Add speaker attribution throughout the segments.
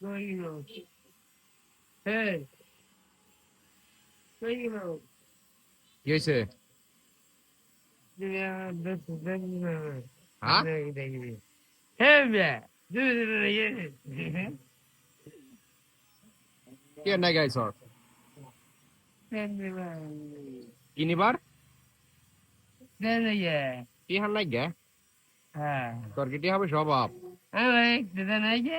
Speaker 1: Hey. Hey.
Speaker 2: কি হয়েছে হ্যাঁ কে নাই গাইছ কি নিবার কি হার নাই গে তোর কি হবে স্বভাব কে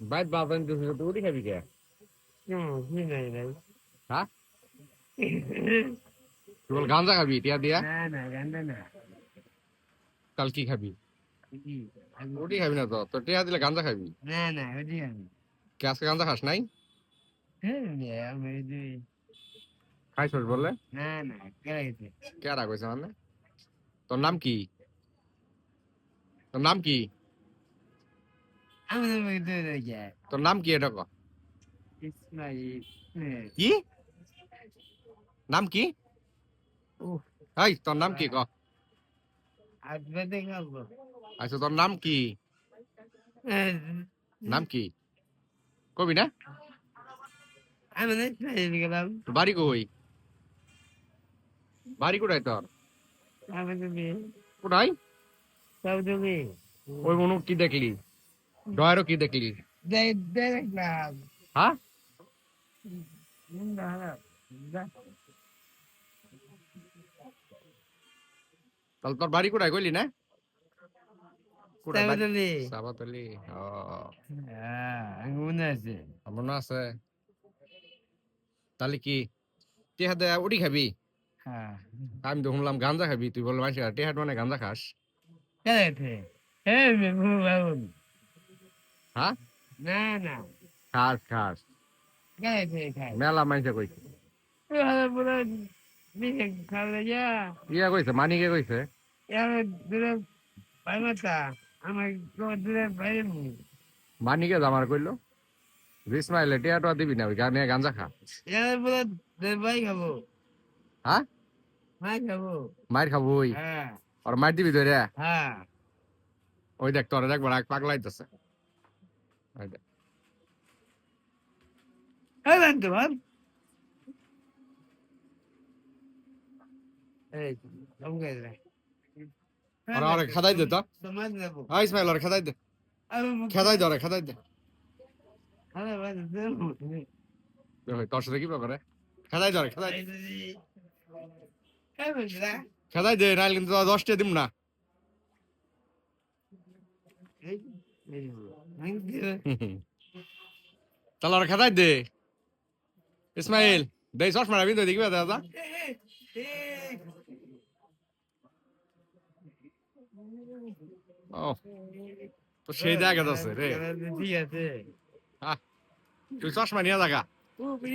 Speaker 2: বাইত বাতান দিছে তো উডি খাবি কে হ্যাঁ তুই বল গাঞ্জা খাবি টিয়া দিয়া কাল কি খাবি উডি খাবি না তো তো টিয়া দিলে গাঞ্জা খাবি
Speaker 1: না না ওটি আমি
Speaker 2: কে আজকে গাঞ্জা খাস নাই
Speaker 1: আমি
Speaker 2: খাইছস বললে
Speaker 1: না না
Speaker 2: কে কইছে মানে তোর নাম কি তোর নাম কি
Speaker 1: আমি
Speaker 2: তোর নাম কি এটা ক কি নাম কি এই তোর নাম কি ক আচ্ছা তোর নাম কি নাম কি কবি না বাড়ি কই বাড়ি কোথায় তোর কোথায় ওই মনু কি দেখলি ডয়েরও কি দেখলি? হ্যাঁ? তাহলে তোর বাড়ি কোথায়? কইলি না? সাবাতলি।
Speaker 1: হ্যাঁ আমি মনে আছে।
Speaker 2: মনে আছে? তাহলে কি টেহা দেয়া উড়ি খাবি?
Speaker 1: হ্যাঁ।
Speaker 2: আমি তো শুনলাম গাঞ্জা খাবি। তুই বল মানুষ টেহাট মানে গাঞ্জা খাস?
Speaker 1: কেরাইতে হ্যাঁ?
Speaker 2: হ্যাঁ
Speaker 1: না না।
Speaker 2: খাস খাস। মেলা মানুষে কইছে।
Speaker 1: ভালো পুরো বিয়ে খাবে যা।
Speaker 2: ইয়া কইছে মানিকে কইছে? মানিকে জামার কইলো? ইসমাইলে টেহাটা দিবি না গানে গাঞ্জা খা।
Speaker 1: ভাই খাব।
Speaker 2: হ্যাঁ?
Speaker 1: ভাই খাব।
Speaker 2: মার খাব ওই।
Speaker 1: হ্যাঁ।
Speaker 2: আর মার দিবি ধরে?
Speaker 1: হ্যাঁ।
Speaker 2: ওই দেখ তোর একবার আগ পাগলাইতেছে। ওই দেখ।
Speaker 1: হ্যাঁ জানতো ভাব এই কমকে রে
Speaker 2: আরে আরে খেদাই দে তো
Speaker 1: সমাজ নেব
Speaker 2: হ্যাঁ ইসমাইল আরে খেদাই দে
Speaker 1: আমি
Speaker 2: খেদাই দে আরে খেদাই দে
Speaker 1: আরে ভাই দেব
Speaker 2: দে ভাই, তোর সাথে কি ব্যাপারে খেদাই দে আরে খেদাই তাহলে আরে খেদাই দে। ইসমাইল, দে চশমা রাখবি তো দেখবি দাদা। ও তো সেই জায়গা আছে রে।
Speaker 1: ঠিক আছে
Speaker 2: তুই চশমা নিয়ে
Speaker 1: বি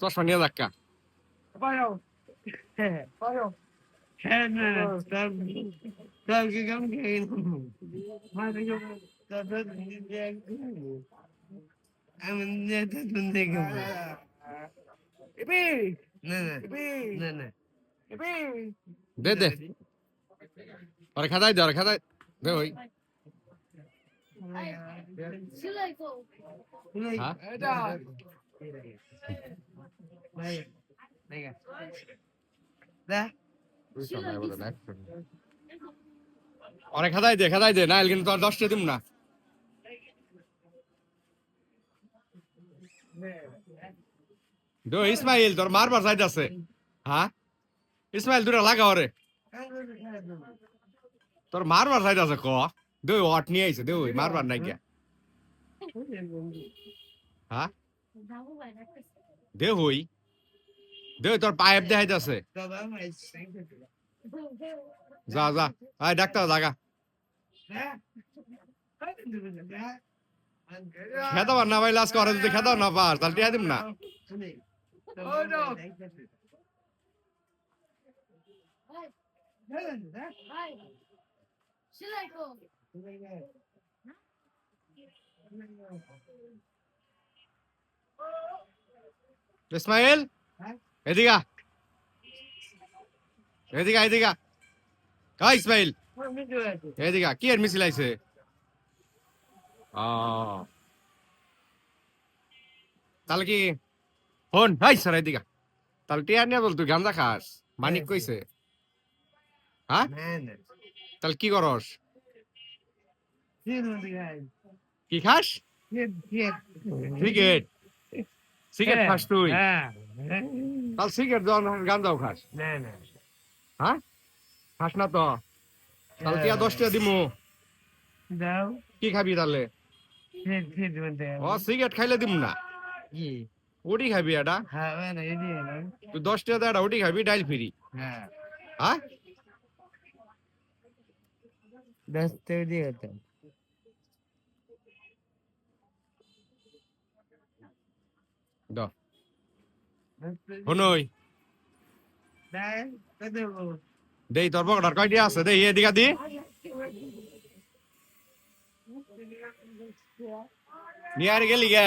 Speaker 2: চশমা নিয়ে যাক্কা
Speaker 1: পায়ো হ্যাঁ পায়ো হ্যাঁ না না সব সব কি কাম কে মানে কি আমি না না না না এবে
Speaker 2: দে দে। আরে খেদাই দে আরে খেদাই দে ওই। হ্যাঁ?
Speaker 1: ভাই দেখা দা
Speaker 2: খেদাই দে খেদাই দে নাইলে কিন্তু তোর দশটা দিম না। দো ইসমাইল তোর মারবার সাইড আছে। হ্যাঁ ইসমাইল দুটা লাগা ওরে তোর মারবার সাইড আছে ক? দে অট নিয়ে আইছে দে ওই মারবার নাই গিয়া হ্যাঁ দে হই। দে তোর পাইপ দেখাইতেছে
Speaker 1: বাবা মাই
Speaker 2: যা যা। আয় ডাক্তার লাগা
Speaker 1: হ্যাঁ
Speaker 2: খেতে পার না ভাই লাজ করে যদি খেতে না পাস তাহলে টিয়া দিম না।
Speaker 1: Oh no!
Speaker 2: ইসমাইল? এদিকা এদিকা এদিকা হ্যাঁ ইসমাইল। এদিকা কি এর মিছিল আইছে? তাহলে কি? হন হাই স্যার এদিকা তাহলে টিয়া নিয়ে বল তুই গাঞ্জা খাস। মানিক কইছে। হ্যাঁ তাহলে কি করস? কি খাস? সিগারেট সিগারেট খাস তুই। তাহলে সিগারেট গাঞ্জাও খাস। হ্যাঁ? খাস না তো। তাহলে টিয়া দশটা দিমু।
Speaker 1: দাও।
Speaker 2: কি খাবি তাহলে? ও সিগারেট খাইলে দিম না? ওটি খাবি এটা? তুই দশ টাকা দেয় ওটি খাবি ডাইল ফ্রি।
Speaker 1: হ্যাঁ। দশ টাকা দিয়ে টাকা
Speaker 2: হনই দেই তোর পকেটার কয়টি আছে দেই এদিকে দি। নিয়ে আর গেলি গে।